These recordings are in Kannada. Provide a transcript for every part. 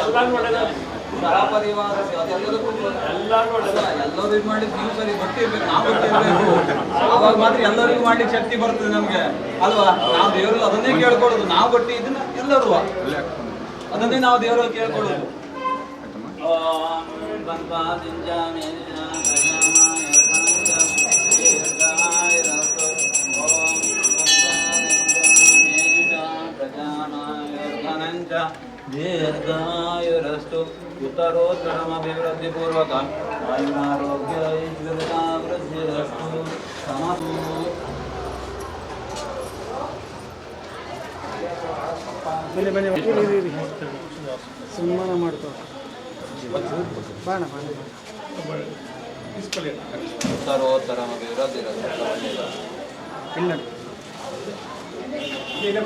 ಎಲ್ಲಾನು ಒಳ್ಳೇದು ಸಹಪರಿವಾರ ಅದೆಲ್ಲದಕ್ಕೂ ಎಲ್ಲಾನು ಒಳ್ಳೇದು ಎಲ್ಲರೂ ಇದು ಮಾಡಿದ್ ನೀವು ಸರಿ ಗೊತ್ತಿರ್ಬೇಕು ನಾವು ಗೊತ್ತಿರ್ಬೇಕು ಅವಾಗ ಮಾತ್ರ ಎಲ್ಲರಿಗೂ ಮಾಡ್ಲಿಕ್ಕೆ ಶಕ್ತಿ ಬರ್ತದೆ ನಮ್ಗೆ ಅಲ್ವಾ? ನಾವು ದೇವರಲ್ಲಿ ಅದನ್ನೇ ಕೇಳ್ಕೊಳ್ಳೋದು ನಾವು ಬಟ್ಟಿ ಇದನ್ನ ಎಲ್ಲರೂ ಅದನ್ನೇ ನಾವು ಕೇಳ್ಕೊಳ್ಳೋದು ಓಂ ಗಣಪತಿಂಜಾಮಿ ದೀರ್ಘಾಯುರಸ್ತು ಉತ್ತರೋತ್ತರಮಭಿವೃದ್ಧಿಪೂರ್ವಕ ಆಯುರಾರೋಗ್ಯ ಐಶ್ವರ್ಯತಾ ವೃದ್ಧಿರಸ್ತು ಸಮಸ್ತು ಬನ್ನಿ ಬನ್ನಿ ಇರಿ, ಇರಿ, ಇರಿ. ಸನ್ಮಾನ ಮಾಡ್ಕೋ ಬಾಣ ಬಾಣ ಉತ್ತರೋತ್ತರಮಭಿವೃದ್ಧಿರಸ್ತು ಒಳ್ಳೆಯದು ಇಲ್ಲ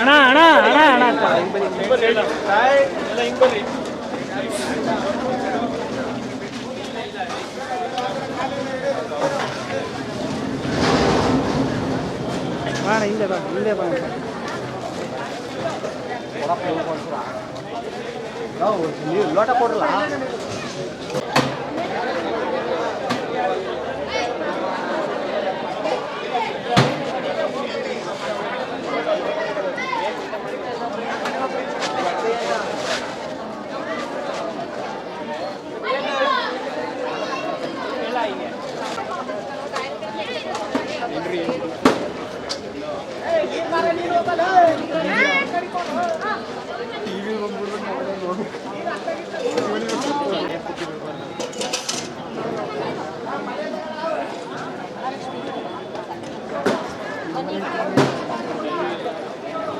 ಅಣ್ಣ ಅಣ್ಣ ಅಣ್ಣ ಅಣ್ಣ ಬಾಣ ಹಿಂದೆ ಬಾ ಹಿಂದೆ ಬಾ ನೀವು ಲೋಟ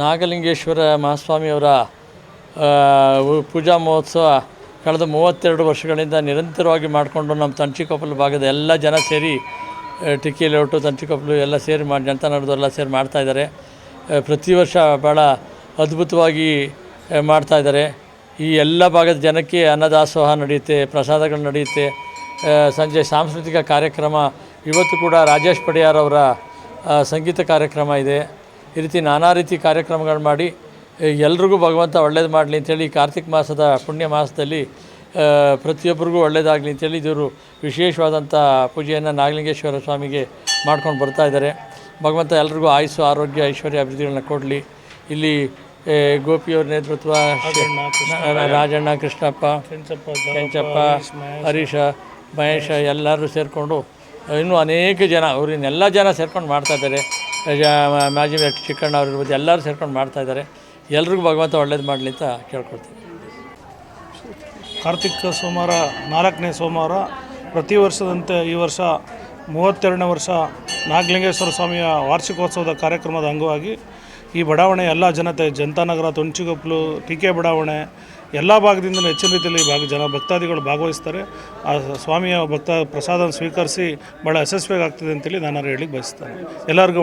ನಾಗಲಿಂಗೇಶ್ವರ ಮಹಾಸ್ವಾಮಿಯವರ ಪೂಜಾ ಮಹೋತ್ಸವ ಕಳೆದ ಮೂವತ್ತೆರಡು ವರ್ಷಗಳಿಂದ ನಿರಂತರವಾಗಿ ಮಾಡಿಕೊಂಡು ನಮ್ಮ ತಂಚಿಕೊಪ್ಪಲು ಭಾಗದ ಎಲ್ಲ ಜನ ಸೇರಿ ಟಿಕ್ಕಿ ಲೋಟು ತಂಚಿಕೊಪ್ಪಲು ಎಲ್ಲ ಸೇರಿ ಮಾಡಿ ಜನತಾ ಎಲ್ಲ ಸೇರಿ ಮಾಡ್ತಾಯಿದ್ದಾರೆ ಪ್ರತಿ ವರ್ಷ ಭಾಳ ಅದ್ಭುತವಾಗಿ ಮಾಡ್ತಾ ಮಾಡ್ತಾಯಿದ್ದಾರೆ ಈ ಎಲ್ಲ ಭಾಗದ ಜನಕ್ಕೆ ಅನ್ನದಾಸೋಹ ನಡೆಯುತ್ತೆ, ಪ್ರಸಾದಗಳು ನಡೆಯುತ್ತೆ. ಸಂಜೆ ಸಾಂಸ್ಕೃತಿಕ ಕಾರ್ಯಕ್ರಮ, ಇವತ್ತು ಕೂಡ ರಾಜೇಶ್ ಪಡಿಯಾರ್ ಅವರ ಸಂಗೀತ ಕಾರ್ಯಕ್ರಮ ಇದೆ. ಈ ರೀತಿ ನಾನಾ ರೀತಿ ಕಾರ್ಯಕ್ರಮಗಳು ಮಾಡಿ ಎಲ್ರಿಗೂ ಭಗವಂತ ಒಳ್ಳೇದು ಮಾಡಲಿ ಅಂತೇಳಿ ಕಾರ್ತಿಕ ಮಾಸದ ಪುಣ್ಯ ಮಾಸದಲ್ಲಿ ಪ್ರತಿಯೊಬ್ಬರಿಗೂ ಒಳ್ಳೆಯದಾಗಲಿ ಅಂತೇಳಿ ಇವರು ವಿಶೇಷವಾದಂಥ ಪೂಜೆಯನ್ನು ನಾಗಲಿಂಗೇಶ್ವರ ಸ್ವಾಮಿಗೆ ಮಾಡ್ಕೊಂಡು ಬರ್ತಾ ಇದ್ದಾರೆ. ಭಗವಂತ ಎಲ್ರಿಗೂ ಆಯುಸ್ಸು ಆರೋಗ್ಯ ಐಶ್ವರ್ಯ ಅಭಿವೃದ್ಧಿಗಳನ್ನ ಕೊಡಲಿ. ಇಲ್ಲಿ ಗೋಪಿಯವ್ರ ನೇತೃತ್ವ ರಾಜಣ್ಣ ಕೃಷ್ಣಪ್ಪ ಕೆಂಚಪ್ಪ ಹರೀಶ ಮಹೇಶ ಎಲ್ಲರೂ ಸೇರಿಕೊಂಡು ಇನ್ನೂ ಅನೇಕ ಜನ ಅವ್ರನ್ನೆಲ್ಲ ಜನ ಸೇರ್ಕೊಂಡು ಮಾಡ್ತಾಯಿದ್ದಾರೆ ವ್ಯಕ್ತಿ ಚಿಕ್ಕಣ್ಣ ಅವ್ರಿರ್ಬೋದು ಎಲ್ಲರೂ ಸೇರ್ಕೊಂಡು ಮಾಡ್ತಾಯಿದ್ದಾರೆ ಎಲ್ರಿಗೂ ಭಗವಂತ ಒಳ್ಳೇದು ಮಾಡಲಿ ಅಂತ ಕೇಳ್ಕೊಳ್ತೀನಿ. ಕಾರ್ತಿಕ ಸೋಮವಾರ, ನಾಲ್ಕನೇ ಸೋಮವಾರ, ಪ್ರತಿ ವರ್ಷದಂತೆ ಈ ವರ್ಷ ಮೂವತ್ತೆರಡನೇ ವರ್ಷ ನಾಗಲಿಂಗೇಶ್ವರ ಸ್ವಾಮಿಯ ವಾರ್ಷಿಕೋತ್ಸವದ ಕಾರ್ಯಕ್ರಮದ ಅಂಗವಾಗಿ ಈ ಬಡಾವಣೆ ಎಲ್ಲ ಜನತೆ ಜನತಾನಗರ ತುಂಚಿಗೊಪ್ಪಲು, ಟಿ ಕೆ ಬಡಾವಣೆ ಎಲ್ಲ ಭಾಗದಿಂದ ಹೆಚ್ಚಿನ ರೀತಿಯಲ್ಲಿ ಭಾಗ, ಜನ ಭಕ್ತಾದಿಗಳು ಭಾಗವಹಿಸ್ತಾರೆ. ಆ ಸ್ವಾಮಿಯ ಭಕ್ತ ಪ್ರಸಾದ ಸ್ವೀಕರಿಸಿ ಭಾಳ ಯಶಸ್ವಿಯಾಗ್ತದೆ ಅಂತೇಳಿ ನಾನು ಹೇಳಿಕ್ಕೆ ಬಯಸ್ತೇನೆ. ಎಲ್ಲರಿಗೂ